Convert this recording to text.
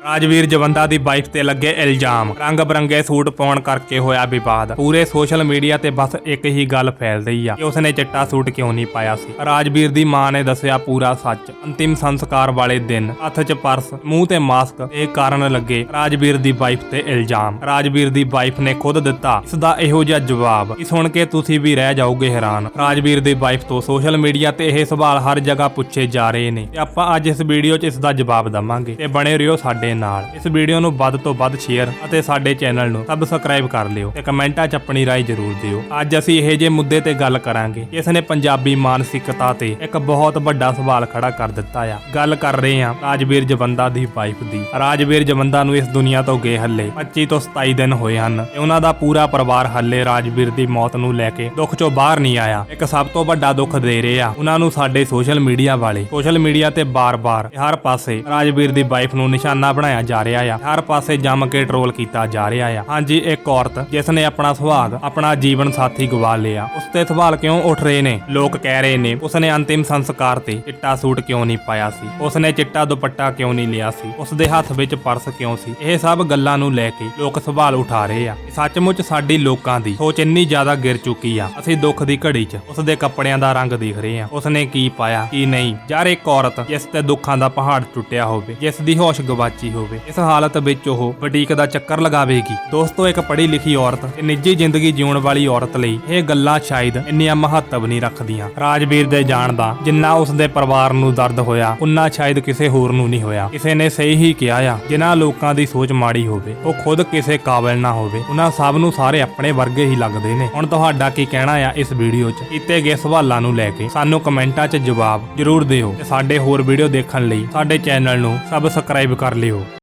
ਰਾਜਵੀਰ ਜਵੰਦਾ ਦੀ ਵਾਈਫ ਤੇ ਲੱਗੇ ਇਲਜ਼ਾਮ। ਰੰਗ ਬਰੰਗੇ ਸੂਟ ਪਾਉਣ ਕਰਕੇ ਹੋਇਆ ਵਿਵਾਦ। ਪੂਰੇ ਸੋਸ਼ਲ ਮੀਡੀਆ ਤੇ ਬਸ ਇੱਕ ਹੀ ਗੱਲ ਫੈਲ ਰਹੀ ਆ ਕਿ ਉਸਨੇ ਚਿੱਟਾ ਸੂਟ ਕਿਉਂ ਨਹੀਂ ਪਾਇਆ ਸੀ? ਰਾਜਵੀਰ ਦੀ ਮਾਂ ਨੇ ਦੱਸਿਆ ਪੂਰਾ ਸੱਚ। ਅੰਤਿਮ ਸੰਸਕਾਰ ਵਾਲੇ ਦਿਨ ਹੱਥ 'ਚ ਪਰਸ, ਮੂੰਹ ਤੇ ਮਾਸਕ ਇਹ ਕਾਰਨ ਲੱਗੇ ਰਾਜਵੀਰ ਦੀ ਵਾਈਫ ਤੇ ਇਲਜ਼ਾਮ। ਰਾਜਵੀਰ ਦੀ ਵਾਈਫ ਨੇ ਖੁਦ ਦਿੱਤਾ ਇਸ ਦਾ ਇਹੋ ਜਿਹਾ ਜਵਾਬ ਕਿ ਸੁਣ ਕੇ ਤੁਸੀਂ ਵੀ ਰਹਿ ਜਾਓਗੇ ਹੈਰਾਨ। ਰਾਜਵੀਰ ਦੀ ਵਾਈਫ ਤੋਂ ਸੋਸ਼ਲ ਮੀਡੀਆ ਤੇ ਇਹ ਸਵਾਲ ਹਰ ਜਗ੍ਹਾ ਪੁੱਛੇ ਜਾ ਰਹੇ ਨੇ। ਤੇ ਆਪਾਂ ਅੱਜ ਇਸ ਵੀਡੀਓ 'ਚ ਇਸ ਦਾ ਜਵਾਬ ਦਵਾਂਗੇ। ਤੇ ਬਣੇ ਰਹੋ ਸਾਡੇ ਨਾਲ ਇਸ ਵੀਡੀਓ ਨੂੰ ਵੱਧ ਤੋਂ ਵੱਧ ਸ਼ੇਅਰ ਅਤੇ ਸਾਡੇ ਚੈਨਲ ਨੂੰ ਸਬਸਕ੍ਰਾਈਬ ਕਰ ਲਿਓ ਤੇ ਕਮੈਂਟਾਂ 'ਚ ਆਪਣੀ رائے ਜ਼ਰੂਰ ਦਿਓ ਅੱਜ ਅਸੀਂ ਇਹ ਜੇ ਮੁੱਦੇ ਤੇ ਗੱਲ ਕਰਾਂਗੇ ਕਿ ਇਸ ਨੇ ਪੰਜਾਬੀ ਮਾਨਸਿਕਤਾ ਤੇ ਇੱਕ ਬਹੁਤ ਵੱਡਾ ਸਵਾਲ ਖੜਾ ਕਰ ਦਿੱਤਾ ਆ ਗੱਲ ਕਰ ਰਹੇ ਹਾਂ ਰਾਜਵੀਰ ਜਵੰਦਾ ਦੀ ਵਾਈਫ ਦੀ ਰਾਜਵੀਰ ਜਵੰਦਾ ਨੂੰ ਇਸ ਦੁਨੀਆ ਤੋਂ ਗਏ ਹੱਲੇ 25 ਤੋਂ 27 ਦਿਨ ਹੋਏ ਹਨ ਤੇ ਉਹਨਾਂ ਦਾ ਪੂਰਾ ਪਰਿਵਾਰ ਹੱਲੇ ਰਾਜਵੀਰ ਦੀ ਮੌਤ ਨੂੰ ਲੈ ਕੇ ਦੁੱਖ ਚੋਂ ਬਾਹਰ ਨਹੀਂ ਆਇਆ ਇੱਕ ਸਭ ਤੋਂ ਵੱਡਾ ਦੁੱਖ ਦੇ ਰਹੇ ਆ ਉਹਨਾਂ ਨੂੰ ਸਾਡੇ ਸੋਸ਼ਲ ਮੀਡੀਆ ਵਾਲੇ ਸੋਸ਼ਲ ਮੀਡੀਆ ਤੇ ਬਾਰ-ਬਾਰ ਹਰ ਪਾਸੇ ਰਾਜਵੀਰ ਦੀ ਵਾਈਫ ਨੂੰ ਨਿਸ਼ਾਨਾ ਬਣਾਇਆ ਜਾ ਰਿਹਾ ਆ। ਹਰ ਪਾਸੇ ਜੰਮ ਕੇ ਟਰੋਲ ਕੀਤਾ ਜਾ ਰਿਹਾ ਆ। ਹਾਂਜੀ, ਇੱਕ ਔਰਤ ਜਿਸ ਨੇ ਆਪਣਾ ਸੁਹਾਗ ਆਪਣਾ ਜੀਵਨ ਸਾਥੀ ਗਵਾ ਲਿਆ। ਉਸ ਤੇ ਸਵਾਲ ਕਿਉਂ ਉੱਠ ਰਹੇ ਨੇ? ਲੋਕ ਕਹਿ ਰਹੇ ਨੇ, ਉਸਨੇ ਅੰਤਿਮ ਸੰਸਕਾਰ ਤੇ ਚਿੱਟਾ ਸੂਟ ਕਿਉਂ ਨਹੀਂ ਪਾਇਆ ਸੀ? ਉਸਨੇ ਚਿੱਟਾ ਦੁਪੱਟਾ ਕਿਉਂ ਨਹੀਂ ਲਿਆ ਸੀ? ਉਸ ਦੇ ਹੱਥ ਵਿੱਚ ਪਰਸ ਕਿਉਂ ਸੀ? ਇਹ ਸਭ ਗੱਲਾਂ ਨੂੰ ਲੈ ਕੇ ਲੋਕ ਸਵਾਲ ਉਠਾ ਰਹੇ ਆ। ਕਿ ਸੱਚਮੁੱਚ ਸਾਡੀ ਲੋਕਾਂ ਦੀ ਸੋਚ ਇੰਨੀ ਜ਼ਿਆਦਾ ਗਿਰ ਚੁੱਕੀ ਆ। ਅਸੀਂ ਦੁੱਖ ਦੀ ਘੜੀ 'ਚ ਉਸ ਦੇ ਕੱਪੜਿਆਂ ਦਾ ਰੰਗ ਦੇਖ ਰਹੇ ਆ। ਉਸਨੇ ਕੀ ਪਾਇਆ, ਕੀ ਨਹੀਂ? ਯਾਰ ਇੱਕ ਔਰਤ ਜਿਸ ਤੇ ਦੁੱਖਾਂ ਦਾ ਪਹਾੜ ਟੁੱਟਿਆ ਹੋਵੇ, ਜਿਸ ਦੀ ਹੋਸ਼ ਗਵਾਚੀ ਹੋਵੇ। ਇਸ ਹਾਲਤ ਵਿੱਚ ਉਹ ਬੁਟੀਕ ਦਾ ਚੱਕਰ ਲਗਾਵੇਗੀ। ਦੋਸਤੋ, ਇੱਕ ਪੜ੍ਹੀ ਲਿਖੀ ਔਰਤ ਤੇ ਨਿੱਜੀ ਜ਼ਿੰਦਗੀ ਜਿਉਣ ਵਾਲੀ ਔਰਤ ਲਈ ਇਹ ਗੱਲਾਂ ਸ਼ਾਇਦ ਇੰਨੀਆਂ ਮਹੱਤਵ ਨਹੀਂ ਰੱਖਦੀਆਂ। ਰਾਜਵੀਰ ਦੇ ਜਾਣ ਦਾ ਜਿੰਨਾ ਉਸ ਦੇ ਪਰਿਵਾਰ ਨੂੰ ਦਰਦ ਹੋਇਆ, ਉਨਾ ਸ਼ਾਇਦ ਕਿਸੇ ਹੋਰ ਨੂੰ ਨਹੀਂ ਹੋਇਆ। ਕਿਸੇ ਨੇ ਸਹੀ ਹੀ ਕਿਹਾ ਆ, ਜਿਨ੍ਹਾਂ ਲੋਕਾਂ ਦੀ ਸੋਚ ਮਾੜੀ ਹੋਵੇ, ਉਹ ਖੁਦ ਕਿਸੇ ਕਾਬਿਲ ਨਾ ਹੋਵੇ ਉਹਨਾਂ ਸਭ ਨੂੰ ਸਾਰੇ ਆਪਣੇ ਵਰਗੇ ਹੀ ਲੱਗਦੇ ਨੇ। ਹੁਣ ਤੁਹਾਡਾ ਕੀ ਕਹਿਣਾ ਆ ਇਸ ਵੀਡੀਓ 'ਚ? ਕੀਤੇ ਗਏ ਸਵਾਲਾਂ ਨੂੰ ਲੈ ਕੇ ਸਾਨੂੰ ਕਮੈਂਟਾਂ 'ਚ ਜਵਾਬ ਜ਼ਰੂਰ ਦਿਓ ਤੇ ਸਾਡੇ ਹੋਰ ਵੀਡੀਓ ਦੇਖਣ ਲਈ ਸਾਡੇ ਚੈਨਲ ਨੂੰ ਸਬਸਕ੍ਰਾਈਬ ਕਰ ਲਿਓ।